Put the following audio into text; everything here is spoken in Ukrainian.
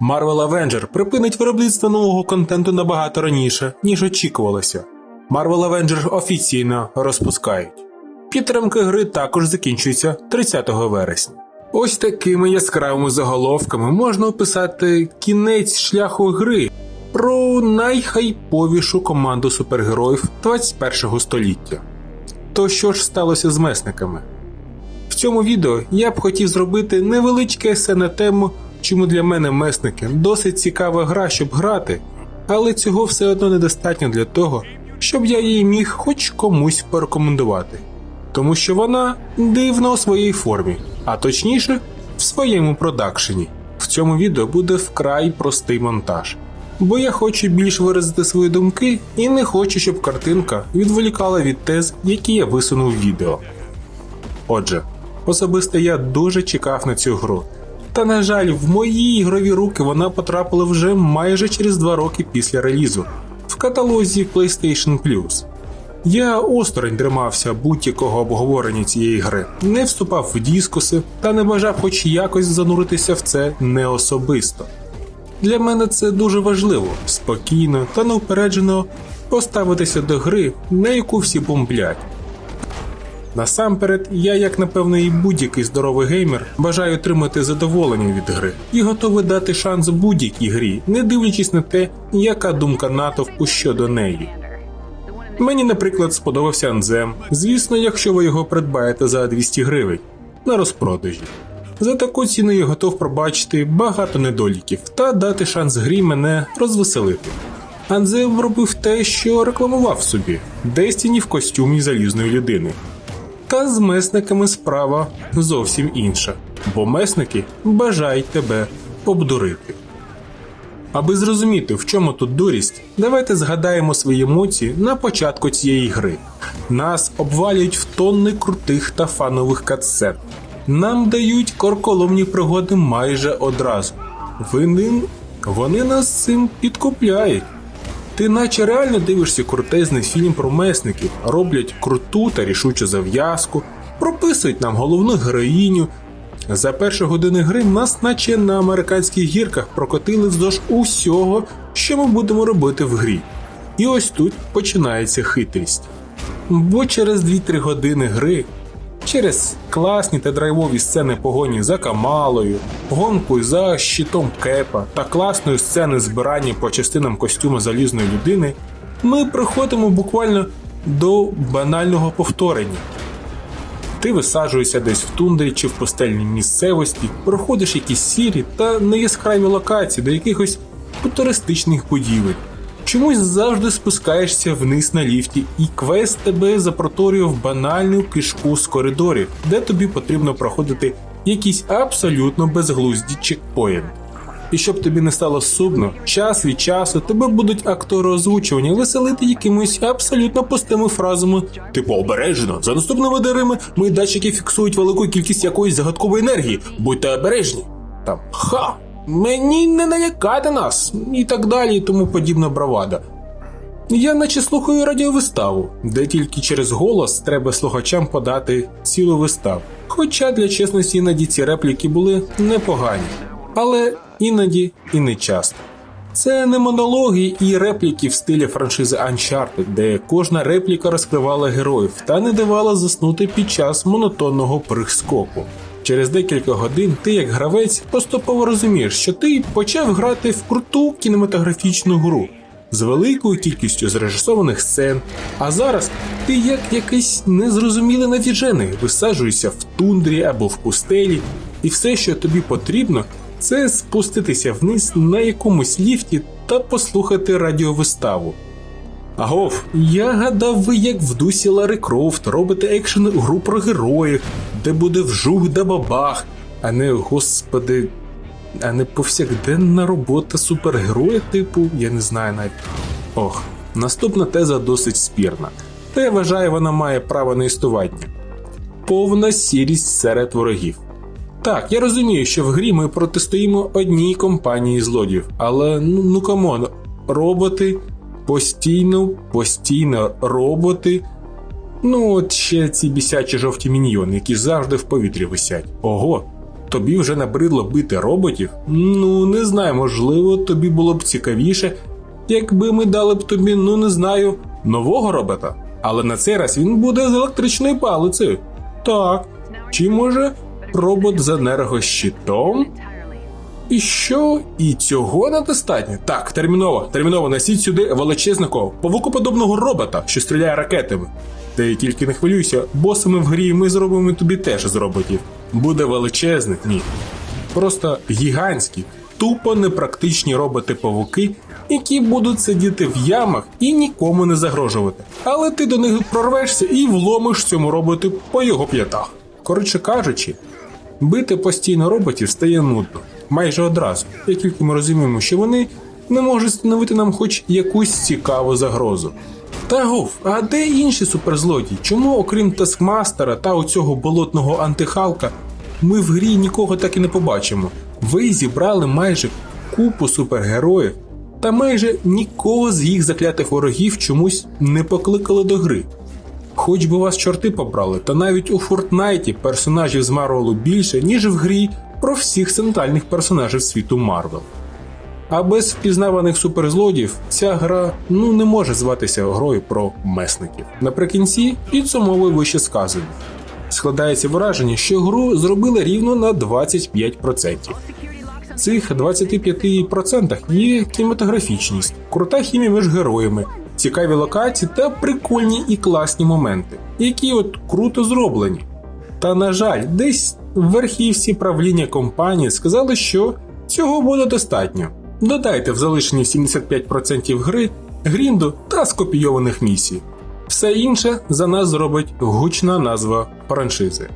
Marvel Avenger припинить виробництво нового контенту набагато раніше, ніж очікувалося. Marvel Avenger офіційно розпускають. Підтримка гри також закінчується 30 вересня. Ось такими яскравими заголовками можна описати кінець шляху гри про найхайповішу команду супергероїв 21 століття. То що ж сталося з месниками? В цьому відео я б хотів зробити невеличке есе на тему, чому для мене месники досить цікава гра, щоб грати, але цього все одно недостатньо для того, щоб я її міг хоч комусь порекомендувати. Тому що вона дивна у своїй формі, а точніше, в своєму продакшені. В цьому відео буде вкрай простий монтаж. Бо я хочу більш виразити свої думки і не хочу, щоб картинка відволікала від тез, які я висунув в відео. Отже, особисто я дуже чекав на цю гру. Та на жаль, в мої ігрові руки вона потрапила вже майже через 2 роки після релізу в каталозі PlayStation Plus. Я осторонь тримався будь-якого обговорення цієї гри, не вступав в дискуси та не бажав хоч якось зануритися в це не особисто. Для мене це дуже важливо спокійно та неупереджено поставитися до гри, на яку всі бомблять. Насамперед, я, як напевно, і будь-який здоровий геймер, бажаю отримати задоволення від гри і готовий дати шанс будь-якій грі, не дивлячись на те, яка думка натовпу щодо неї. Мені, наприклад, сподобався Анзем, звісно, якщо ви його придбаєте за 200 гривень на розпродажі. За таку ціну я готов пробачити багато недоліків та дати шанс грі мене розвеселити. Анзем робив те, що рекламував собі Destiny в костюмі залізної людини. Та з месниками справа зовсім інша, бо месники бажають тебе обдурити. Аби зрозуміти, в чому тут дурість, давайте згадаємо свої емоції на початку цієї гри. Нас обвалюють в тонни крутих та фанових катсцен. Нам дають корколомні пригоди майже одразу. Вони, вони нас цим підкупляють. Ти наче реально дивишся крутезний фільм про месників, роблять круту та рішучу зав'язку, прописують нам головну героїню. За перші години гри нас, наче на американських гірках, прокотили вздовж усього, що ми будемо робити в грі. І ось тут починається хитрість. Бо через 2-3 години гри, через класні та драйвові сцени погоні за Камалою, гонку за щитом Кепа та класної сцени збирання по частинам костюму залізної людини, ми приходимо буквально до банального повторення. Ти висаджуєшся десь в тундрі чи в пустельній місцевості, проходиш якісь сірі та неяскраві локації до якихось туристичних будівель. Чомусь завжди спускаєшся вниз на ліфті, і квест тебе запроторює в банальну кишку з коридорів, де тобі потрібно проходити якісь абсолютно безглузді чекпоінти. І щоб тобі не стало сумно, час від часу тебе будуть актори озвучування веселити якимись абсолютно пустими фразами, типу обережно, за наступними дверима мої датчики фіксують велику кількість якоїсь загадкової енергії, будьте обережні. Там ха! Мені не налякати нас і так далі, і тому подібна бравада. Я наче слухаю радіовиставу, де тільки через голос треба слухачам подати цілу виставу. Хоча для чесності іноді ці репліки були непогані, але іноді і не часто. Це не монологи і репліки в стилі франшизи Uncharted, де кожна репліка розкривала героїв та не давала заснути під час монотонного прискоку. Через декілька годин ти, як гравець, поступово розумієш, що ти почав грати в круту кінематографічну гру з великою кількістю зрежисованих сцен. А зараз ти як якийсь незрозумілий навіжений висаджуєшся в тундрі або в пустелі, і все, що тобі потрібно, це спуститися вниз на якомусь ліфті та послухати радіовиставу. Агов, я гадав, ви як в дусі Лари Крофт робите екшен гру про героїв, де буде вжух да бабах, а не господи, а не повсякденна робота супергероя, типу, я не знаю навіть. Ох, наступна теза досить спірна, та я вважаю, вона має право на існування. Повна сірість серед ворогів. Так, я розумію, що в грі ми протистоїмо одній компанії злодіїв, але ну, ну камон, роботи постійно, постійно роботи. Ну, от ще ці бісячі жовті міньйони, які завжди в повітрі висять. Ого, тобі вже набридло бити роботів? Ну, не знаю, можливо, тобі було б цікавіше, якби ми дали б тобі, ну не знаю, нового робота. Але на цей раз він буде з електричною палицею. Так. Чи може робот з енергощитом? І що? І цього недостатньо? Так, терміново, терміново носіть сюди величезного павукоподобного робота, що стріляє ракетами. Ти тільки не хвилюйся, босами в грі ми зробимо тобі теж з роботів. Буде величезний, ні. Просто гігантські, тупо непрактичні роботи-павуки, які будуть сидіти в ямах і нікому не загрожувати. Але ти до них прорвешся і вломиш цьому роботу по його п'ятах. Коротше кажучи, бити постійно роботів стає нудно. Майже одразу, як тільки ми розуміємо, що вони не можуть становити нам хоч якусь цікаву загрозу. Та гов, а де інші суперзлодії? Чому, окрім Таскмастера та оцього болотного антихалка, ми в грі нікого так і не побачимо? Ви зібрали майже купу супергероїв, та майже нікого з їх заклятих ворогів чомусь не покликали до гри. Хоч би вас чорти побрали, та навіть у Фортнайті персонажів з Марвелу більше, ніж в грі про всіх центральних персонажів світу Марвел. А без впізнаваних суперзлодів ця гра ну не може зватися грою про месників. Наприкінці підсумовую вище сказане. Складається враження, що гру зробили рівно на 25%. В цих 25% є кінематографічність, крута хімія між героями, цікаві локації та прикольні і класні моменти, які от круто зроблені. Та на жаль, десь в верхівці правління компанії сказали, що цього буде достатньо. Додайте в залишені 75% гри, грінду та скопійованих місій. Все інше за нас зробить гучна назва франшизи.